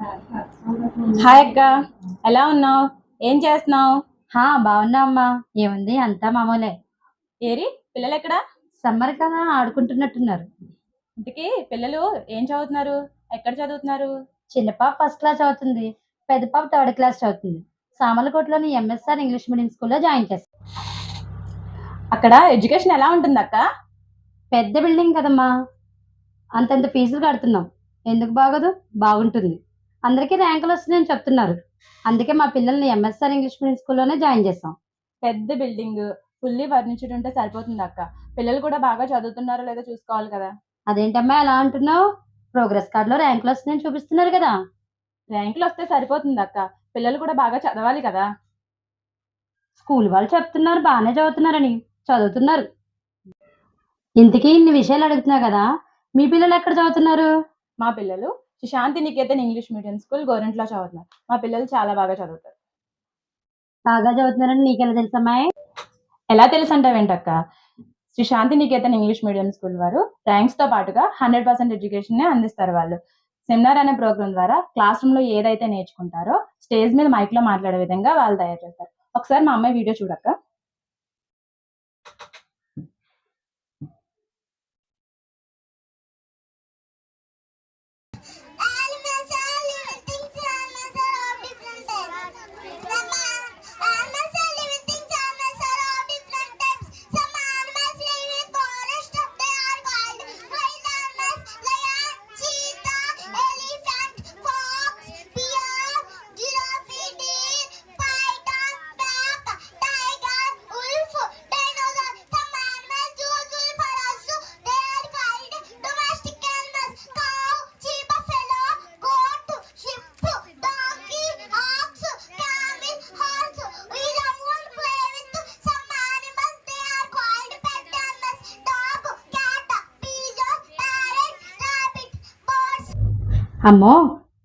Hi అక్క. ఎలా ఉన్నావు? ఏం చేస్తున్నావు? హా బాగున్నా అమ్మా. ఏముంది? అంతా మామూలే. ఏరి పిల్లలు ఎక్కడ సమ్మర్ కదా ఆడుకుంటున్నట్టున్నారు. ఇంతకీ పిల్లలు ఏం చదువుతున్నారు? ఎక్కడ చదువుతున్నారు? చిన్న పాప ఫస్ట్ క్లాస్ చదువుతుంది. పెద్ద పాప థర్డ్ క్లాస్ చదువుతుంది. సామలకోటలోని ఎంఎస్ఆర్ ఇంగ్లీష్ మీడియం స్కూల్లో జాయిన్ చేస్తాం. అక్కడ ఎడ్యుకేషన్ ఎలా ఉంటుంది అక్క? పెద్ద బిల్డింగ్ కదమ్మా. అంతంత ఫీజులు కడుతున్నాం. ఎందుకు బాగోదు? బాగుంటుంది. అందరికీ ర్యాంకులు వస్తున్నాయని చెప్తున్నారు. అందుకే మా పిల్లల్ని ఎంఎస్ఆర్ ఇంగ్లీష్ మీడియం స్కూల్లోనే జాయిన్ చేస్తాం పెద్ద బిల్డింగ్ ఫుల్లీ ఫర్నిచర్డ్ ఉంటే సరిపోతుంది అక్క. పిల్లలు కూడా బాగా చదువుతున్నారో లేదో చూసుకోవాలి కదా. అదేంటమ్మా ఎలా అంటున్నావు ప్రోగ్రెస్ కార్డులో ర్యాంకులు వస్తున్నాయని చూపిస్తున్నారు కదా. ర్యాంకులు వస్తే సరిపోతుంది అక్క. పిల్లలు కూడా బాగా చదవాలి కదా. స్కూల్ వాళ్ళు చెప్తున్నారు బాగానే చదువుతున్నారని. చదువుతున్నారు. ఇంతకీ ఇన్ని విషయాలు అడుగుతున్నా కదా. మీ పిల్లలు ఎక్కడ చదువుతున్నారు? మా పిల్లలు Shanti Niketan English medium school గోరెంట్లో చదువుతున్నారు. మా పిల్లలు చాలా బాగా చదువుతారు. బాగా చదువుతున్నారని నీకెలా తెలుసమ్మాయి ఎలా తెలుసు అంటావేంటక్క Shri Shanti Niketan English medium school వారు ర్యాంక్స్తో పాటుగా హండ్రెడ్ పర్సెంట్ ఎడ్యుకేషన్ని అందిస్తారు వాళ్ళు. సెమినార్ అనే ప్రోగ్రామ్ ద్వారా క్లాస్ రూమ్లో ఏదైతే నేర్చుకుంటారో స్టేజ్ మీద మైక్లో మాట్లాడే విధంగా వాళ్ళు తయారు చేస్తారు. ఒకసారి మా అమ్మాయి వీడియో చూడక్క? అమ్మో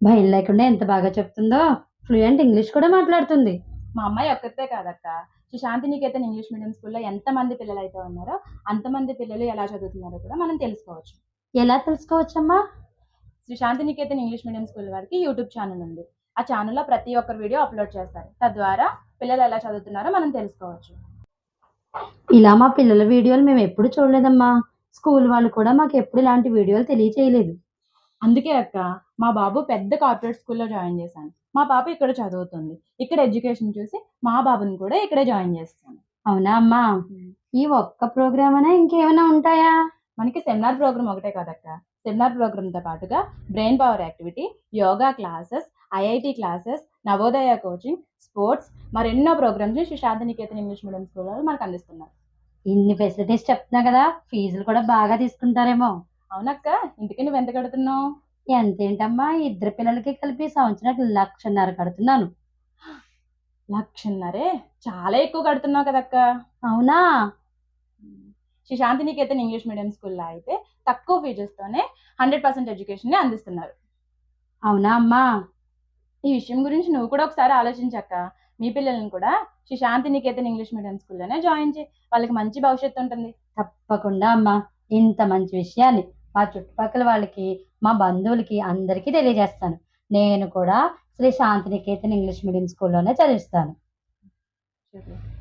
భయం లేకుండా ఎంత బాగా చెప్తుందో. ఫ్లూయెంట్ ఇంగ్లీష్ కూడా మాట్లాడుతుంది. మా అమ్మాయి ఒక్కతే కాదక్క. శ్రీ శాంతి నికేతన్ ఇంగ్లీష్ మీడియం స్కూల్లో ఎంత మంది పిల్లలు అయితే ఉన్నారో అంతమంది పిల్లలు ఎలా చదువుతున్నారో కూడా మనం తెలుసుకోవచ్చు. ఎలా తెలుసుకోవచ్చమ్మా? Shri Shanti Niketan English medium school వారికి యూట్యూబ్ ఛానల్ ఉంది. ఆ ఛానల్లో ప్రతి ఒక్కరు వీడియో అప్లోడ్ చేస్తారు. తద్వారా పిల్లలు ఎలా చదువుతున్నారో మనం తెలుసుకోవచ్చు. ఇలా మా పిల్లల వీడియోలు మేము ఎప్పుడు చూడలేదమ్మా. స్కూల్ వాళ్ళు కూడా మాకు ఎప్పుడు ఇలాంటి వీడియోలు తెలియచేయలేదు. అందుకే అక్క మా బాబు పెద్ద కార్పొరేట్ స్కూల్లో జాయిన్ చేశాను. మా పాప ఇక్కడ చదువుతుంది. ఇక్కడ ఎడ్యుకేషన్ చూసి మా బాబుని కూడా ఇక్కడే జాయిన్ చేస్తాను. అవునా అమ్మా? ఈ ఒక్క ప్రోగ్రామ్ అనే ఇంకేమైనా ఉంటాయా? మనకి సెమినార్ ప్రోగ్రామ్ ఒకటే కాదక్క. సెమినార్ ప్రోగ్రామ్తో పాటుగా brain power activity yoga classes IIT classes Navodaya coaching sports మరెన్నో programmes Shri Shantiniketan English medium school వాళ్ళు మనకు అందిస్తున్నారు. ఇన్ని ఫెసిలిటీస్ చెప్తున్నా కదా ఫీజులు కూడా బాగా తీసుకుంటారేమో. అవునక్క. ఇంటికి నువ్వు ఎంత కడుతున్నావు? ఎంతేంటమ్మా? ఇద్దరు పిల్లలకి కలిపి సంవత్సరానికి లక్షన్నర కడుతున్నాను. లక్షన్నరే? చాలా ఎక్కువ కడుతున్నావు కదక్క. అవునా? శ్రీ శాంతినికేతన్ ఇంగ్లీష్ మీడియం స్కూల్లో అయితే తక్కువ ఫీజెస్తోనే హండ్రెడ్ పర్సెంట్ ఎడ్యుకేషన్ అందిస్తున్నారు. అవునా అమ్మా? ఈ విషయం గురించి నువ్వు కూడా ఒకసారి ఆలోచించక్క. మీ పిల్లల్ని కూడా శ్రీ శాంతినికేతన్ ఇంగ్లీష్ మీడియం స్కూల్లోనే జాయిన్ చేయి. వాళ్ళకి మంచి భవిష్యత్తు ఉంటుంది. తప్పకుండా అమ్మా. ఇంత మంచి విషయాన్ని మా చుట్టుపక్కల వాళ్ళకి మా బంధువులకి అందరికీ తెలియజేస్తాను. నేను కూడా శ్రీ శాంతినికేతన్ ఇంగ్లీష్ మీడియం స్కూల్లోనే చదివిస్తాను.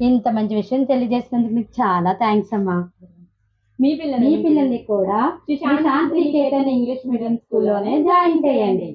ఇంత మంచి విషయం తెలియజేసినందుకు మీకు చాలా థ్యాంక్స్ అమ్మా. మీ పిల్లలు మీ పిల్లల్ని కూడా శాంతినికేతన్ ఇంగ్లీష్ మీడియం స్కూల్లోనే జాయిన్ చేయండి.